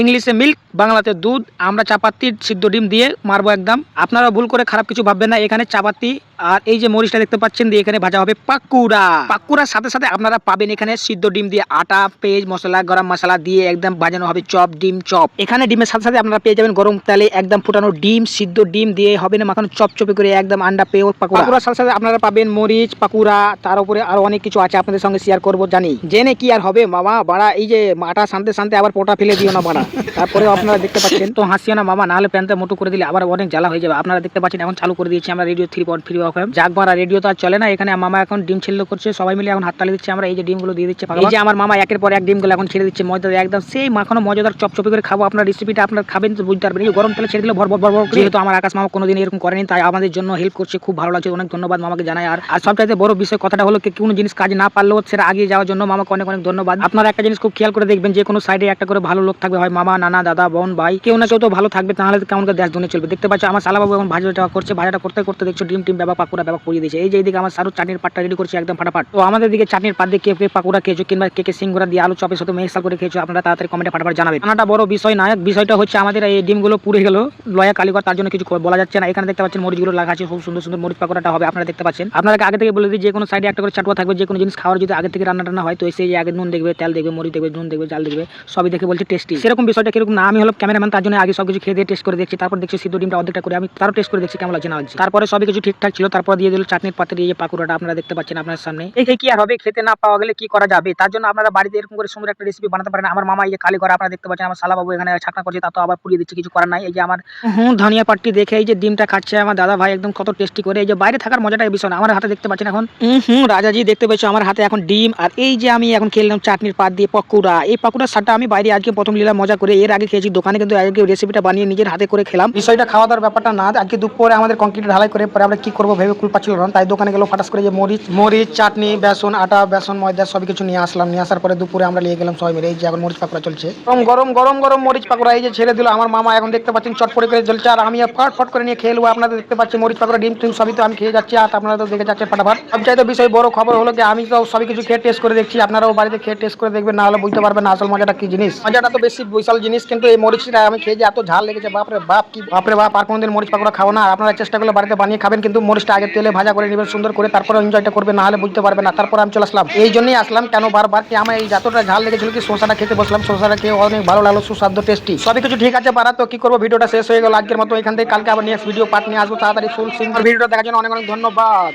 ইংলিশে মিল্ক, বাংলাতে দুধ, আমরা চাপাতি, সিদ্ধ ডিম দিয়ে মারবো একদম। আপনারা ভুল করে খারাপ কিছু ভাববেন না, এখানে চাপাতি আর এই যে মরিচটা দেখতে পাচ্ছেন দিয়ে এখানে ভাজা হবে পাকুড়া। পাকুড়ার সাথে সাথে আপনারা পাবেন এখানে সিদ্ধ ডিম দিয়ে আটা, পেঁয়াজ, মশলা, গরম মশলা দিয়ে একদম ভাজানো হবে চপ, ডিম, চপ। এখানে ডিমের সাথে সাথে আপনারা পেয়ে যাবেন গরম তেলে একদম ফুটানো ডিম, সিদ্ধ ডিম দিয়ে হবে না, মাখানো চপ চপে করে একদম আন্ডা পেয়ে পাকুড়া। পাকুড়ার সাথে সাথে আপনারা পাবেন মরিচ, পাকুড়া, তার উপরে আরও অনেক কিছু আছে আপনাদের সঙ্গে শেয়ার করব, জানি। জেনে কি আর হবে, মামা, বাড়া, এই যে আটা শান্তে শান্তে আবার পোটা ফেলে দিও না, বাড়া। তারপরে আপনারা দেখতে পাচ্ছেন। তো হাসিও না, মামা, নাহলে প্যান্টটা মোটো করে দিলে আবার অনেক জ্বালা হয়ে যাবে। আপনারা দেখতে পাচ্ছেন, এখন চালু করে দিয়েছি আমরা রেডিও থ্রি পয়েন্ট থ্রি অফ মারা রেডিও তো আর চলে না, এখানে মামা এখন ডিম ছেলে করছে, সবাই মিলে এখন হাততালি দিচ্ছে, আমরা এই যে ডিমগুলো দিয়ে দিচ্ছে এই যে আমার মামা একের পর এক ডিমগুলো এখন ছেড়ে দিচ্ছে, ময়দা একদম সেই মাখানো মজাদার চপচপি করে খাব, আপনার রেসিপিটা আপনারা খাবেন তো বুঝতে পারবেন। এই গরম তেলে ছেড়ে দিলে ভর ভর ভর যেহেতু আমার আকাশ মামা কোনোদিন এরকম করেনি, তাই আমাদের জন্য হেল্প করছে, খুব ভালো লাগছে, অনেক ধন্যবাদ মামাকে জানাই। আর আর সবচাইতে বড় বিষয় কথাটা হলো কোনো জিনিস কাজ না পারলেও সেটা আগিয়ে যাওয়ার জন্য মামাকে অনেক অনেক ধন্যবাদ। আপনারা একটা জিনিস খুব খেয়াল করে দেখবেন, যে কোনো সাইডে একটা করে ভালো লোক থাকবে, হয় মামা, নানা, দাদা, বোন, ভাই, কেউ না কেউ তো ভালো থাকবে, তাহলে কেমন দেশ দুনিয়া চলবে। দেখতে পাচ্ছ, আমার সালাবাবু এখন ভাজাটা করছে, ভাজাটা করতে করতে দেখছ, ডিম, টিম, ব্যাপার পাকুড়া ব্যাপার করিয়ে দিয়েছে। এই যে এইদিকে আমার সারু চাটনির পাটটা রেডি করছে একদম ফাটাফাট। তো আমাদের দিকে চাটনির পাট দিয়ে কে কে পাকুড়া খেয়েছো কিংবা কে কে সিঙ্গুরা দিয়ে আলু চপের সাথে মিক্সার করে খেয়েছো, আপনারা তাড়াতাড়ি কমেন্টে ফাটাফাট জানাবেন। নানাটা বড় বিষয় নায়ক বিষয়টা হচ্ছে আমাদের এই ডিমগুলো পুড়ে গেল, লয়া, কালীগড়, তার জন্য কিছু বলা যাচ্ছে না। এখানে দেখতে পাচ্ছেন মরিচগুলো লাগা আছে, খুব সুন্দর সুন্দর মরিচ পাকোড়াটা হবে, আপনারা দেখতে পাচ্ছেন। আপনাদেরকে আগে থেকে বলে দিই, যে কোনো সাইডে একটা করে চাটুয়া থাকবে, যে কোনো জিনিস খাওয়ার যদি আগে থেকে রান্না টান্না হয়, তো সেই আগে নুন দেখবে, তেল দেখবে, মরিচ দেখবে, নুন দেখবে, জাল দেখবে, সবই দেখে বলছে টেস্টি সেরকম বিষয়টা কীরকম না, আমি হলো ক্যামেরাম্যান তার জন্য আগে সব কিছু খেয়ে দিয়ে টেস্ট করে দেখছি, তারপর দেখছি সিদ্ধ ডিমটা অর্ধেকটা করে, আমি তারও টেস্ট করে দেখছি কেমন লাগছে, না লাগছে। তারপরে সবই কিছু ঠিকঠাক ছিল। তারপর দিয়ে দিল চাটনির পাত্রে এই যে পাকুড়াটা আপনারা দেখতে পাচ্ছেন আপনার সামনে। এই কি আর হবে খেতে না পাওয়া গেলে কি করা যাবে? তার জন্য আপনারা বাড়িতে এরকম করে সুন্দর একটা রেসিপি বানাতে পারেন। আমার মামা এই যে কালী করা আপনারা দেখতে পাচ্ছেন আমার সালাবাবু এখানে ছাকনা করছে তা তো আবার পুড়িয়ে দিচ্ছে কিছু করার নাই। এই যে আমার হুম। ধনিয়া পাট্টি দেখে এই যে ডিমটা খাচ্ছে আমার দাদা ভাই একদম কত টেস্টি করে। এই যে বাইরে থাকার মজাটা এই বিষয় আমার হাতে দেখতে পাচ্ছেন এখন। হুম হুম রাজাজি দেখতে পাচ্ছ আমার হাতে এখন ডিম। আর এই যে আমি এখন খেললাম চাটনির পাত দিয়ে পকুড়া। এই পকুড়ার স্বাদটা আমি বাইরে আজকে প্রথম নিলাম মজা করে। এর আগে খেয়েছি দোকানে কিন্তু আজকে রেসিপিটা বানিয়ে নিজের হাতে করে খেলাম। বিষয়টা খাওয়া দাওয়ার ব্যাপারটা না আজকে দুপুরে আমাদের কংক্রিট ঢালাই করে পরে আমরা কি করব ভেবে কুল পাচ্ছিল না, তাই দোকানে গেলো ফাটাস করে যে মরিচ মরিচ, চাটনি, বেসন, আটা, বেসন, ময়দা সব কিছু নিয়ে আসলাম। নিয়ে আসার পরে দুপুরে আমরা নিয়ে গেলাম সবাই মিলে, এই যে এখন মরিচ পাকোড়া চলছে। গরম গরম গরম গরম মরিচ পাকোড়া, এই যে ছেড়ে দিল আমার মামা, এখন দেখতে পাচ্ছেন চটপটে করে জ্বলছে। আর আমি ফট ফট করে নিয়ে খেয়ে আপনাদের দেখতে পাচ্ছি মরিচ পাকোড়া, ডিম, টিম সবই তো আমি খেয়ে যাচ্ছি, আর আপনারা তো দেখে যাচ্ছেন ফাটাফাট। সবচাইতে বিষয় বড় খবর হলো যে আমি তো সবই কিছু খেয়ে টেস্ট করে দেখছি, আপনারাও বাড়িতে খেয়ে টেস্ট করে দেখবেন, না হলে বুঝতে পারবেন না আসল মজাটা কি জিনিস। মজাটা তো বেশি বিশাল জিনিস, কিন্তু এই মরিচটা আমি খেয়ে যে এত ঝাল লেগেছে, বাপরে বাপ, কি বাপরে বাপ, আর কোনোদিন মরিচ পাকোড়া খাব না। আপনারা চেষ্টা করলে বাড়িতে বানিয়ে খাবেন, কিন্তু মরিচটা আগে তেলে ভাজা করে নেবেন সুন্দর করে তারপরে এনজয়টা করবে, না হলে বুঝতে পারবে না। তারপর আমি চলে আসলাম। এই জন্যই আসলাম কেন বারবার কি আমার এই যতটা ঝাল লেগেছিল কি শসাটা খেতে বসলাম, শসাটা খেয়ে অনেক ভালো লাগল, সুস্বাদু টেস্টি সবই কিছু ঠিক আছে পারা তো কি করব? ভিডিওটা শেষ হয়ে গেল। আজকের মতো এখান থেকে কালকে আবার নেক্সট ভিডিও পাঠ নিয়ে আসব। তাড়াতাড়ি ফুল সিঙ্গার ভিডিওটা দেখার জন্য অনেক অনেক ধন্যবাদ।